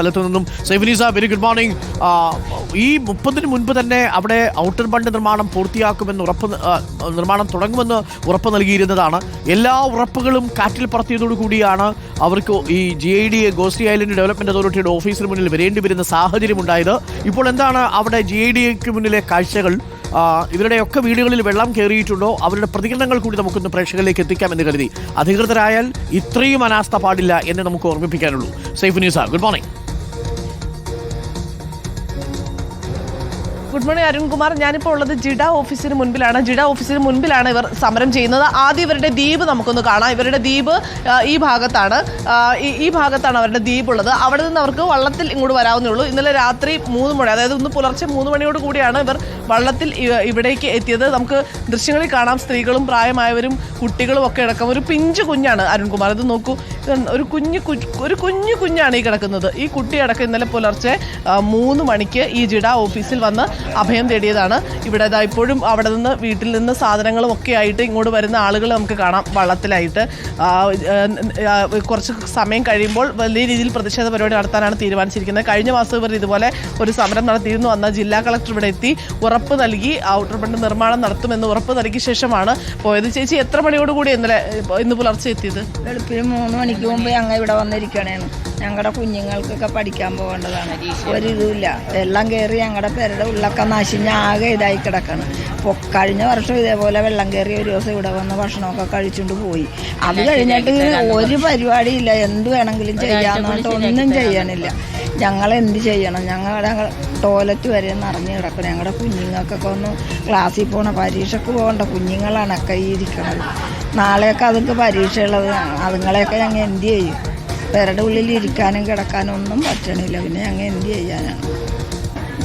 സ്ഥലത്ത് നിന്നും. സൈഫിനീസ very good morning ഈ മുപ്പതിന് മുൻപ് തന്നെ അവിടെ ഔട്ടർ ബണ്ട് നിർമ്മാണം പൂർത്തിയാക്കുമെന്ന് ഉറപ്പ് നിർമ്മാണം തുടങ്ങുമെന്ന് ഉറപ്പ് നൽകിയിരുന്നതാണ്. എല്ലാ ഉറപ്പുകളും കാറ്റിൽ പറത്തിയതോടു കൂടിയാണ് അവർക്ക് ഈ G I D Goshree island development അതോറിറ്റിയുടെ ഓഫീസിന് മുന്നിൽ വരേണ്ടി വരുന്ന സാഹചര്യം ഉണ്ടായത് ഇപ്പോൾ എന്താണ് അവിടെ ജി ഐ ഡിക്ക് മുന്നിലെ കാഴ്ചകൾ? ഇവരുടെയൊക്കെ വീടുകളിൽ വെള്ളം കയറിയിട്ടുണ്ടോ? അവരുടെ പ്രതികരണങ്ങൾ കൂടി നമുക്കൊന്ന് പ്രേക്ഷകരിലേക്ക് എത്തിക്കാമെന്ന് കരുതി. അധികൃതരായാൽ ഇത്രയും അനാസ്ഥ പാടില്ല എന്ന് നമുക്ക് ഓർമ്മിപ്പിക്കാനുള്ളൂ. Saif news good morning good morning Arunkumar ഞാനിപ്പോൾ ഉള്ളത് ജിഡ ഓഫീസിന് മുൻപിലാണ്. ജിഡ ഓഫീസിന് മുൻപിലാണ് ഇവർ സമരം ചെയ്യുന്നത്. ആദ്യം ഇവരുടെ ദ്വീപ് നമുക്കൊന്ന് കാണാം. ഇവരുടെ ദ്വീപ് ഈ ഭാഗത്താണ്. ഈ- ഭാഗത്താണ് അവരുടെ ദ്വീപ് ഉള്ളത്. അവിടെ നിന്ന് അവർക്ക് വള്ളത്തിൽ ഇങ്ങോട്ട് വരാവുന്നേ ഉള്ളൂ ഇന്നലെ രാത്രി മൂന്ന് മണി അതായത് ഇന്ന് പുലർച്ചെ മൂന്ന് മണിയോട് കൂടിയാണ് ഇവർ വള്ളത്തിൽ ഇവിടേക്ക് എത്തിയത്. നമുക്ക് ദൃശ്യങ്ങളിൽ കാണാം. സ്ത്രീകളും പ്രായമായവരും കുട്ടികളും ഒക്കെ അടക്കം ഒരു പിഞ്ച് കുഞ്ഞാണ് അരുൺകുമാർ ഇത് നോക്കൂ. ഒരു കുഞ്ഞു ഒരു കുഞ്ഞു കുഞ്ഞാണ് ഈ കിടക്കുന്നത്. ഈ കുട്ടി അടക്കം ഇന്നലെ പുലർച്ചെ മൂന്ന് മണിക്ക് ഈ ജിഡ ഓഫീസിൽ വന്ന് അഭയം തേടിയതാണ്. ഇവിടെ ഇതാ ഇപ്പോഴും അവിടെ നിന്ന് വീട്ടിൽ നിന്ന് സാധനങ്ങളും ഒക്കെ ആയിട്ട് ഇങ്ങോട്ട് വരുന്ന ആളുകൾ നമുക്ക് കാണാം വള്ളത്തിലായിട്ട്. കുറച്ച് സമയം കഴിയുമ്പോൾ വലിയ രീതിയിൽ പ്രതിഷേധ പരിപാടി നടത്താനാണ് തീരുമാനിച്ചിരിക്കുന്നത്. കഴിഞ്ഞ മാസം ഇവർ ഇതുപോലെ ഒരു സമരം നടത്തിയിരുന്നു. അന്ന് ജില്ലാ കളക്ടർ ഇവിടെ എത്തി ഉറപ്പ് നൽകി ഔട്ടർ ബണ്ട് നിർമ്മാണം നടത്തുമെന്ന് ഉറപ്പ് നൽകിയ ശേഷമാണ് പോയത്. ചേച്ചി എത്ര മണിയോടുകൂടി ഇന്നലെ ഇന്ന് പുലർച്ചെ എത്തിയത്? വെളുപ്പിന് മൂന്ന് മണിക്ക് മുമ്പ് ഞങ്ങൾ ഇവിടെ വന്നിരിക്കണേന്ന് ഞങ്ങളുടെ കുഞ്ഞുങ്ങൾക്കൊക്കെ പഠിക്കാൻ പോകേണ്ടതാണ്. ഒരിതുമില്ല. വെള്ളം കയറി ഞങ്ങളുടെ പേരുടെ ഉള്ളൊക്കെ നശിഞ്ഞ് ആകെ ഇതായി കിടക്കണം. അപ്പോൾ കഴിഞ്ഞ വർഷം ഇതേപോലെ വെള്ളം കയറി ഒരു ദിവസം ഇവിടെ വന്ന് ഭക്ഷണമൊക്കെ കഴിച്ചുകൊണ്ട് പോയി. അത് കഴിഞ്ഞിട്ട് ഒരു പരിപാടിയില്ല എന്ത് വേണമെങ്കിലും ചെയ്യാന്ന് ഒന്നും ചെയ്യണില്ല. ഞങ്ങൾ എന്ത് ചെയ്യണം? ഞങ്ങളുടെ ടോയ്ലറ്റ് വരെ നിറഞ്ഞു കിടക്കണം ഞങ്ങളുടെ കുഞ്ഞുങ്ങൾക്കൊക്കെ ഒന്ന് ക്ലാസ്സിൽ പോകണം പരീക്ഷയ്ക്ക് പോകേണ്ട കുഞ്ഞുങ്ങളാണ് ഒക്കെ ഈ ഇരിക്കണത്. നാളെയൊക്കെ അതൊക്കെ പരീക്ഷയുള്ളത്. അതുങ്ങളെയൊക്കെ ഞങ്ങൾ എന്ത് ചെയ്യും? പെരയുടെ ഉള്ളിൽ ഇരിക്കാനും കിടക്കാനും ഒന്നും പറ്റണില്ല. പിന്നെ ഞങ്ങൾ എന്ത് ചെയ്യാനാണ്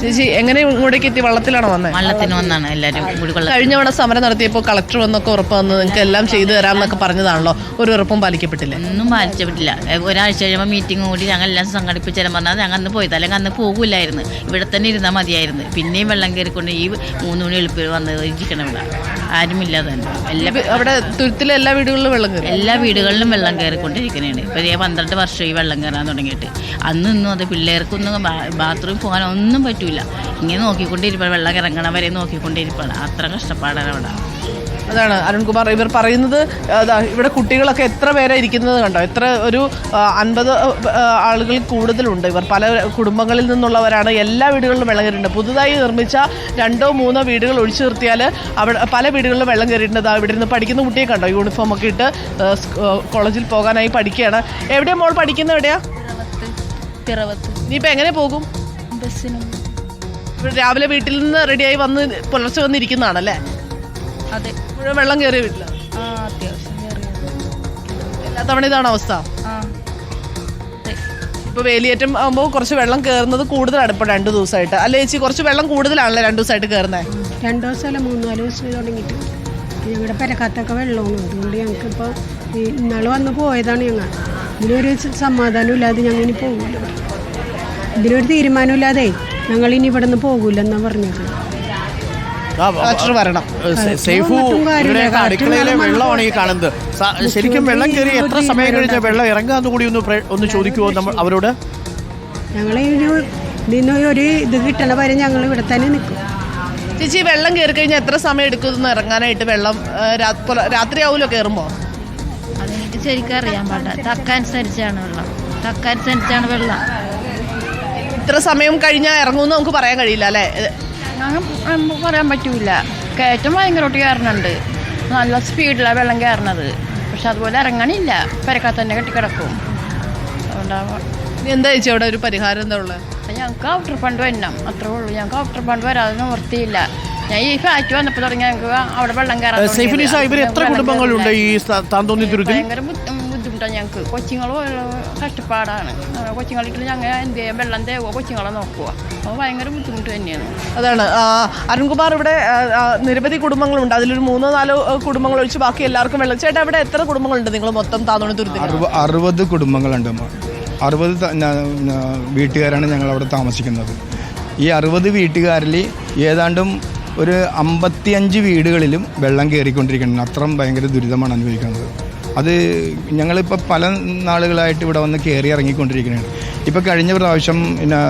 ചേച്ചി എങ്ങനെ ഇങ്ങോട്ടേക്ക് എത്തി? വള്ളത്തിലാണോ വന്നത് വള്ളത്തിന് വന്നാണ് എല്ലാവരും കൂടി കൊള്ള കഴിഞ്ഞ തവണ സമരം നടത്തിയപ്പോൾ കളക്ടർ വന്നൊക്കെ ഉറപ്പ് വന്ന് നിങ്ങൾക്ക് എല്ലാം ചെയ്തു തരാം എന്നൊക്കെ പറഞ്ഞതാണല്ലോ. ഒരു ഉറപ്പും പാലിക്കപ്പെട്ടില്ല? ഒന്നും പാലിച്ചിട്ടില്ല ഒരാഴ്ച കഴിയുമ്പോൾ മീറ്റിംഗ് കൂടി ഞങ്ങൾ എല്ലാം സംഘടിപ്പിച്ചാലും പറഞ്ഞാൽ ഞങ്ങൾ അന്ന് പോയത് അല്ലെങ്കിൽ അന്ന് പോകില്ലായിരുന്നു ഇവിടെ തന്നെ ഇരുന്നാൽ മതിയായിരുന്നു. പിന്നെയും വെള്ളം കയറിക്കൊണ്ട് ഈ മൂന്ന് മണി എളുപ്പം വന്ന് ഇരിക്കണം ഇവിടെ. ആരുമില്ലാതെ തന്നെ. എല്ലാ അവിടെ തുരുത്തിലെ എല്ലാ വീടുകളിലും വെള്ളം കയറി? എല്ലാ വീടുകളിലും വെള്ളം കയറിക്കൊണ്ടിരിക്കുന്നതാണ് ഇപ്പോൾ ഈ പന്ത്രണ്ട് വർഷം ഈ വെള്ളം കയറാൻ തുടങ്ങിയിട്ട്. അന്ന് ഇന്നും അത് പിള്ളേർക്കൊന്നും ബാത്റൂമിൽ പോകാൻ ഒന്നും പറ്റൂല. ഇങ്ങനെ നോക്കിക്കൊണ്ടിരിപ്പാണ് വെള്ളം ഇറങ്ങണ വരെ നോക്കിക്കൊണ്ടിരിപ്പാണ്. അത്ര കഷ്ടപ്പാടാണ് അവിടെ. അതാണ് അരുൺകുമാർ ഇവർ പറയുന്നത് അതാ ഇവിടെ കുട്ടികളൊക്കെ എത്ര പേരെ ഇരിക്കുന്നത് കണ്ടോ? എത്ര ഒരു അൻപത് ആളുകൾ കൂടുതലുണ്ട്. ഇവർ പല കുടുംബങ്ങളിൽ നിന്നുള്ളവരാണ്. എല്ലാ വീടുകളിലും വെള്ളം കയറിയിട്ടുണ്ട്. പുതുതായി നിർമ്മിച്ച രണ്ടോ മൂന്നോ വീടുകൾ ഒഴിച്ചു നിർത്തിയാൽ അവിടെ പല വീടുകളിലും വെള്ളം കയറിയിട്ടുണ്ട്. ഇവിടെ നിന്ന് പഠിക്കുന്ന കുട്ടിയെ കണ്ടോ? യൂണിഫോം ഒക്കെ ഇട്ട് കോളേജിൽ പോകാനായി പഠിക്കുകയാണ്. എവിടെയാ മോൾ പഠിക്കുന്നത് എവിടെയാ? നീ ഇപ്പം എങ്ങനെ പോകും? ബസ്സിനും രാവിലെ വീട്ടിൽ നിന്ന് റെഡിയായി വന്ന് പുലർച്ചെ വന്നിരിക്കുന്നതാണല്ലേ? അതെ. മുഴുവൻ വെള്ളം കയറിയ വീട്ടിലാണ് ആ അത്യാവശ്യം കയറിയത് എല്ലാ തവണ ഇതാണ് അവസ്ഥ? ആ. അതെ. ഇപ്പൊ വേലിയേറ്റം ആകുമ്പോൾ കുറച്ച് വെള്ളം കയറുന്നത് കൂടുതലാണ് ഇപ്പൊ രണ്ടു ദിവസമായിട്ട് അല്ലേ ചേച്ചി കുറച്ച് വെള്ളം കൂടുതലാണല്ലേ രണ്ടു ദിവസമായിട്ട് കയറുന്നത് രണ്ട് ദിവസമല്ല മൂന്ന് നാല് ദിവസം തുടങ്ങിയിട്ട്. ഞങ്ങളുടെ പെരക്കത്തൊക്കെ വെള്ളമാണ്. അതുകൊണ്ട് ഞങ്ങൾക്കിപ്പോൾ ഇന്നാൾ വന്ന് പോയതാണ് ഞങ്ങൾ ഇതിനൊരു സ- സമാധാനം ഇല്ലാതെ ഞങ്ങൾ ഇനി പോകില്ല ഇതിനൊരു തീരുമാനമില്ലാതെ ഞങ്ങൾ ഇനി ഇവിടെ നിന്ന് പോകൂലെന്നാ പറഞ്ഞത് കളക്ടർ വരണം. സേഫു. ഇവിടെയൊക്കെ അടുക്കളയിലെ വെള്ളമാണ് ഈ കാണുന്നത്. ശരിക്കും വെള്ളം കയറി എത്ര സമയം കഴിഞ്ഞ വെള്ളം ഇറങ്ങാന്ന് കൂടി ഒന്ന് ഒന്ന് ചോദിക്കുമോ നമ്മൾ അവരോട്? ഞങ്ങൾ ഇനി ഇതിന് ഒരു ഇത് കിട്ടണ വരെ ഞങ്ങൾ ഇവിടെ തന്നെ നിൽക്കും. ചേച്ചി വെള്ളം കയറി കഴിഞ്ഞാൽ എത്ര സമയം എടുക്കും ഇറങ്ങാനായിട്ട് വെള്ളം രാത്രി ആവൂലോ കയറുമ്പോൾ അതെനിക്ക് ശരിക്കും അറിയാൻ പാടില്ല. തക്കനുസരിച്ചാണ് വെള്ളം. തക്കനുസരിച്ചാണ് വെള്ളം. ഇത്ര സമയം കഴിഞ്ഞാൽ ഇറങ്ങുമെന്ന് നമുക്ക് പറയാൻ കഴിയില്ല അല്ലേ? നമുക്ക് പറയാൻ പറ്റൂല. കയറ്റം ഭയങ്കരമായിട്ട് കയറുന്നുണ്ട് നല്ല സ്പീഡിലാണ് വെള്ളം കയറണത്. പക്ഷെ അതുപോലെ ഇറങ്ങണില്ല. പെരക്കകത്ത് തന്നെ കെട്ടിക്കിടക്കും. അതുകൊണ്ടാണ് ഇനി എന്താ ചേച്ചി അവിടെ ഒരു പരിഹാരം എന്താ ഉള്ളത് ഞങ്ങൾക്ക് ഔട്ടർ ഫണ്ട് വരണം. അത്രേ ഉള്ളൂ. ഞങ്ങൾക്ക് ഔട്ടർ ഫണ്ട് വരാതെ നിവർത്തിയില്ല. ഞാൻ ഈ ഫാറ്റ് വന്നപ്പോൾ തുടങ്ങി ഞങ്ങൾക്ക് അവിടെ വെള്ളം കയറാൻ സൈഫുനിസ സാഹിബിന് ഇവർ എത്ര കുടുംബങ്ങളുണ്ട് ഈ താൻ തോന്നി താന്തോന്നി ഭയങ്കര ബുദ്ധി- ബുദ്ധിമുട്ടാണ് ഞങ്ങൾക്ക് കൊച്ചുങ്ങൾ കഷ്ടപ്പാടാണ്. കൊച്ചിങ്ങളിട്ട് ഞങ്ങൾ എന്ത് ചെയ്യാൻ വെള്ളം തേവോ കൊച്ചുങ്ങളെ നോക്കുക അപ്പോൾ ഭയങ്കര ബുദ്ധിമുട്ട് തന്നെയാണ്. അതാണ്. അരുൺകുമാർ ഇവിടെ നിരവധി കുടുംബങ്ങളുണ്ട്. അതിലൊരു മൂന്നോ നാലോ കുടുംബങ്ങൾ ഒഴിച്ച് ബാക്കി എല്ലാവർക്കും വെള്ളം. ചേട്ടാ അവിടെ എത്ര കുടുംബങ്ങളുണ്ട്? നിങ്ങൾ മൊത്തം താന്നോണി തുരുത്തി അറുപ അറുപത് കുടുംബങ്ങളുണ്ട്. അമ്മ. അറുപത് വീട്ടുകാരാണ് ഞങ്ങൾ അവിടെ താമസിക്കുന്നത്. ഈ അറുപത് വീട്ടുകാരിൽ ഏതാണ്ടും ഒരു അമ്പത്തിയഞ്ച് വീടുകളിലും വെള്ളം കയറിക്കൊണ്ടിരിക്കുന്നുണ്ട്. അത്രയും ഭയങ്കര ദുരിതമാണ് അനുഭവിക്കുന്നത്. അത് ഞങ്ങളിപ്പോൾ പല നാളുകളായിട്ട് ഇവിടെ വന്ന് കയറി ഇറങ്ങിക്കൊണ്ടിരിക്കുകയാണ് ഇപ്പോൾ കഴിഞ്ഞ പ്രാവശ്യം പിന്നെ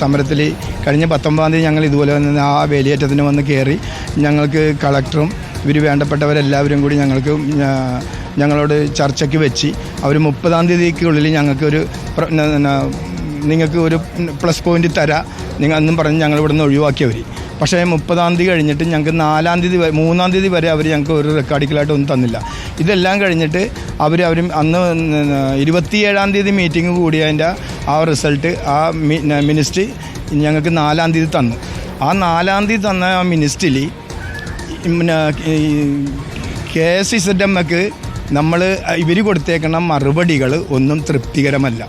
സമരത്തിൽ കഴിഞ്ഞ പത്തൊമ്പതാം തീയതി ഞങ്ങൾ ഇതുപോലെ വന്ന് ആ വേലിയേറ്റത്തിന് വന്ന് കയറി ഞങ്ങൾക്ക് കളക്ടറും ഇവർ വേണ്ടപ്പെട്ടവരെല്ലാവരും കൂടി ഞങ്ങൾക്ക് ഞങ്ങളോട് ചർച്ചയ്ക്ക് വെച്ച് അവർ മുപ്പതാം തീയതിക്കുള്ളിൽ ഞങ്ങൾക്കൊരു നിങ്ങൾക്ക് ഒരു പ്ലസ് പോയിന്റ് തരാം. നിങ്ങൾ എന്നും പറഞ്ഞ് ഞങ്ങൾ നിന്ന് ഒഴിവാക്കിയവർ പക്ഷേ മുപ്പതാം തീയതി കഴിഞ്ഞിട്ട് ഞങ്ങൾക്ക് നാലാം തീയതി മൂന്നാം തീയതി വരെ അവർ ഞങ്ങൾക്ക് ഒരു റെക്കോർഡിക്കലായിട്ട് ഒന്നും തന്നില്ല. ഇതെല്ലാം കഴിഞ്ഞിട്ട് അവർ അവർ അന്ന് ഇരുപത്തിയേഴാം തീയതി മീറ്റിംഗ് കൂടിയതിന്റെ ആ റിസൾട്ട് ആ മിനിസ്ട്രി ഞങ്ങൾക്ക് നാലാം തീയതി തന്നു. ആ നാലാം തീയതി തന്ന ആ മിനിസ്റ്റിൽ പിന്നെ കെ എസ് ഇസഡ് എമ്മക്ക് നമ്മൾ ഇവർ കൊടുത്തേക്കുന്ന മറുപടികൾ ഒന്നും തൃപ്തികരമല്ല.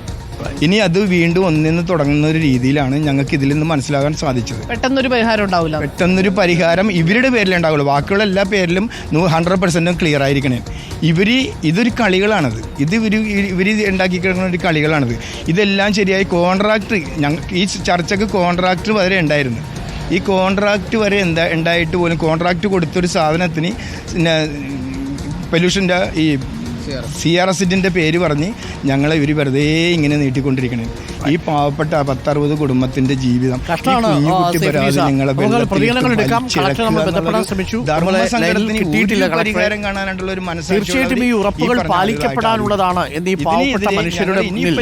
ഇനി അത് വീണ്ടും ഒന്നിന്ന് തുടങ്ങുന്ന ഒരു രീതിയിലാണ് ഞങ്ങൾക്ക് ഇതിൽ നിന്ന് മനസ്സിലാകാൻ സാധിച്ചത്. പെട്ടെന്നൊരു പരിഹാരം ഉണ്ടാവില്ല. പെട്ടെന്നൊരു പരിഹാരം ഇവരുടെ പേരിലേ ഉണ്ടാവുള്ളൂ. ബാക്കിയുള്ള എല്ലാ പേരിലും ഹൺഡ്രഡ് പെർസെന്റും ക്ലിയർ ആയിരിക്കണേ. ഇവർ ഇതൊരു കളികളാണത്. ഇത് ഇവർ ഇവർ ഉണ്ടാക്കി കിടക്കുന്ന ഒരു കളികളാണത്. ഇതെല്ലാം ശരിയായി കോൺട്രാക്ട് ഞങ്ങൾ ഈ ചർച്ചയ്ക്ക് കോൺട്രാക്ട് വരെ ഉണ്ടായിരുന്നു. ഈ കോൺട്രാക്ട് വരെ എന്താ ഉണ്ടായിട്ട് പോലും കോൺട്രാക്ട് കൊടുത്തൊരു സാധനത്തിന് പൊല്യൂഷന്റെ ഈ സി ആർ എസിന്റെ പേര് പറഞ്ഞ് ഞങ്ങളെ ഇവർ വെറുതെ ഇങ്ങനെ നീട്ടിക്കൊണ്ടിരിക്കണേ. ഈ പാവപ്പെട്ട പത്തറുപത് കുടുംബത്തിന്റെ ജീവിതം. പരിഹാരം കാണാനായിട്ടുള്ള ഒരു മനസ്സാക്ഷിയുള്ള തീർച്ചയായിട്ടും ഈ ഉറപ്പുകൾ പാലിക്കപ്പെടാനുള്ളതാണ് എന്ന് ഈ പാവപ്പെട്ട മനുഷ്യരുടെ മുന്നിൽ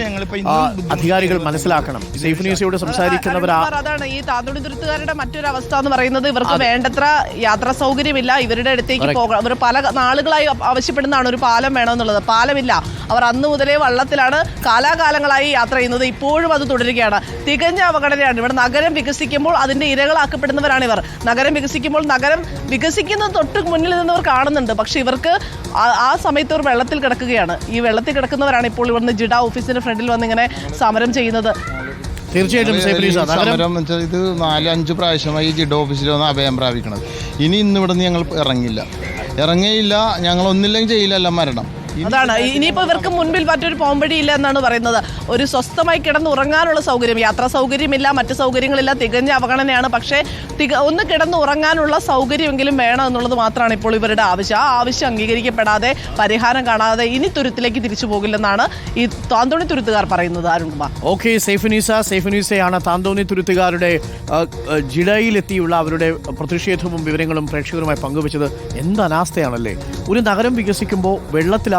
അധികാരികൾ മനസ്സിലാക്കണം. സേഫ് ന്യൂസിയോട് സംസാരിക്കുന്നവർ അതാണ് ഈ താന്തുണി തുരുത്തുകാരുടെ മറ്റൊരു അവസ്ഥ എന്ന് പറയുന്നത് ഇവർക്ക് വേണ്ടത്ര യാത്രാ സൗകര്യമില്ല. ഇവരുടെ അടുത്തേക്ക് പോകണം ഒരു പല നാളുകളായി ആവ- ആവശ്യപ്പെടുന്നതാണ് ഒരു പാലം വേണമെന്നുള്ളത്. പാലമില്ല. അവർ അന്ന് മുതലേ വള്ളത്തിലാണ് കാലാകാലങ്ങളായി യാത്ര ചെയ്യുന്നത്. ഇപ്പോഴും അത് തുടരുകയാണ്. തികഞ്ഞ അവഗണനയാണ്. ഇവിടെ നഗരം വികസിക്കുമ്പോൾ അതിന്റെ ഇരകളാക്കപ്പെടുന്നവരാണ് ഇവർ. നഗരം വികസിക്കുമ്പോൾ നഗരം വികസിക്കുന്നത് തൊട്ട് മുന്നിൽ നിന്നവർ കാണുന്നുണ്ട്. പക്ഷെ ഇവർക്ക് ആ- സമയത്ത് ഒരു വെള്ളത്തിൽ കിടക്കുകയാണ്. ഈ വെള്ളത്തിൽ കിടക്കുന്നവരാണ് ഇപ്പോൾ ഇവിടുന്ന് ജിഡ ഓഫീസിന്റെ ഫ്രണ്ടിൽ വന്ന് ഇങ്ങനെ സമരം ചെയ്യുന്നത്. തീർച്ചയായിട്ടും സമരം ഇത് നാല് അഞ്ച് പ്രാവശ്യമായി ജിഡ ഓഫീസിൽ വന്ന് അഭയം പ്രാപിക്കണത്. ഇനി ഇന്ന് ഇവിടെ നിന്ന് ഞങ്ങൾ ഇറങ്ങില്ല. ഇറങ്ങിയില്ല ഞങ്ങൾ ഒന്നില്ലെങ്കിൽ ചെയ്യില്ലല്ല മരണം. അതാണ്. ഇനിയിപ്പോ ഇവർക്ക് മുൻപിൽ മറ്റൊരു പോംവഴിയില്ല എന്നാണ് പറയുന്നത്. ഒരു സ്വസ്ഥമായി കിടന്ന് ഉറങ്ങാനുള്ള സൗകര്യം യാത്രാ സൗകര്യമില്ല മറ്റ് സൗകര്യങ്ങളില്ല തികഞ്ഞ അവഗണനയാണ്. പക്ഷേ തിക ഒന്ന് കിടന്ന് ഉറങ്ങാനുള്ള സൗകര്യമെങ്കിലും വേണം എന്നുള്ളത് മാത്രമാണ് ഇപ്പോൾ ഇവരുടെ ആവശ്യം. ആ ആവശ്യം അംഗീകരിക്കപ്പെടാതെ പരിഹാരം കാണാതെ ഇനി തുരുത്തിലേക്ക് തിരിച്ചു പോകില്ലെന്നാണ് ഈ താന്തോണി തുരുത്തുകാർ പറയുന്നത്. അരുൺകുമാർ. ഓക്കെ സേഫ് സേഫനീസയാണ് സേഫ് നിസയാണ് താന്തോന്നി തുരുത്തുകാരുടെ ജിഡയിലെത്തിയുള്ള അവരുടെ പ്രതിഷേധവും വിവരങ്ങളും പ്രേക്ഷകരുമായി പങ്കുവച്ചത് എന്ത് അനാസ്ഥയാണല്ലേ? ഒരു നഗരം വികസിക്കുമ്പോൾ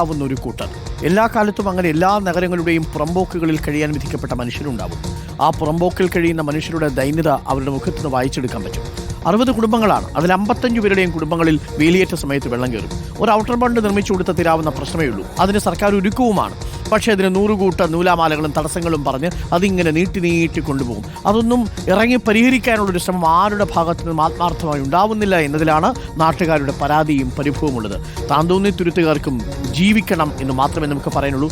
വെള്ളത്തിലാവുന്ന ഒരു കൂട്ടർ എല്ലാ കാലത്തും അങ്ങനെ എല്ലാ നഗരങ്ങളുടെയും പുറമ്പോക്കുകളിൽ കഴിയാൻ വിധിക്കപ്പെട്ട മനുഷ്യരുണ്ടാവും. ആ പുറമ്പോക്കിൽ കഴിയുന്ന മനുഷ്യരുടെ ദൈന്യത അവരുടെ മുഖത്ത് നിന്ന് വായിച്ചെടുക്കാൻ പറ്റും. അറുപത് കുടുംബങ്ങളാണ്. അതിൽ അമ്പത്തഞ്ച് പേരുടെയും കുടുംബങ്ങളിൽ വേലിയേറ്റ സമയത്ത് വെള്ളം കയറും. ഒരു ഔട്ടർ ബണ്ട് നിർമ്മിച്ചു കൊടുത്ത തീരാവുന്ന പ്രശ്നമേ ഉള്ളൂ അതിന് സർക്കാർ ഒരുക്കവുമാണ്. പക്ഷേ അതിന് നൂറുകൂട്ട നൂലാമാലകളും തടസ്സങ്ങളും പറഞ്ഞ് അതിങ്ങനെ നീട്ടി നീട്ടി കൊണ്ടുപോകും. അതൊന്നും ഇറങ്ങി പരിഹരിക്കാനുള്ളൊരു ശ്രമം ആരുടെ ഭാഗത്തു നിന്നും ആത്മാർത്ഥമായി ഉണ്ടാവുന്നില്ല എന്നതിലാണ് നാട്ടുകാരുടെ പരാതിയും പരിഭവമുള്ളത്. താന്തോന്നി തുരുത്തുകാർക്കും ജീവിക്കണം എന്ന് മാത്രമേ നമുക്ക് പറയാനുള്ളൂ.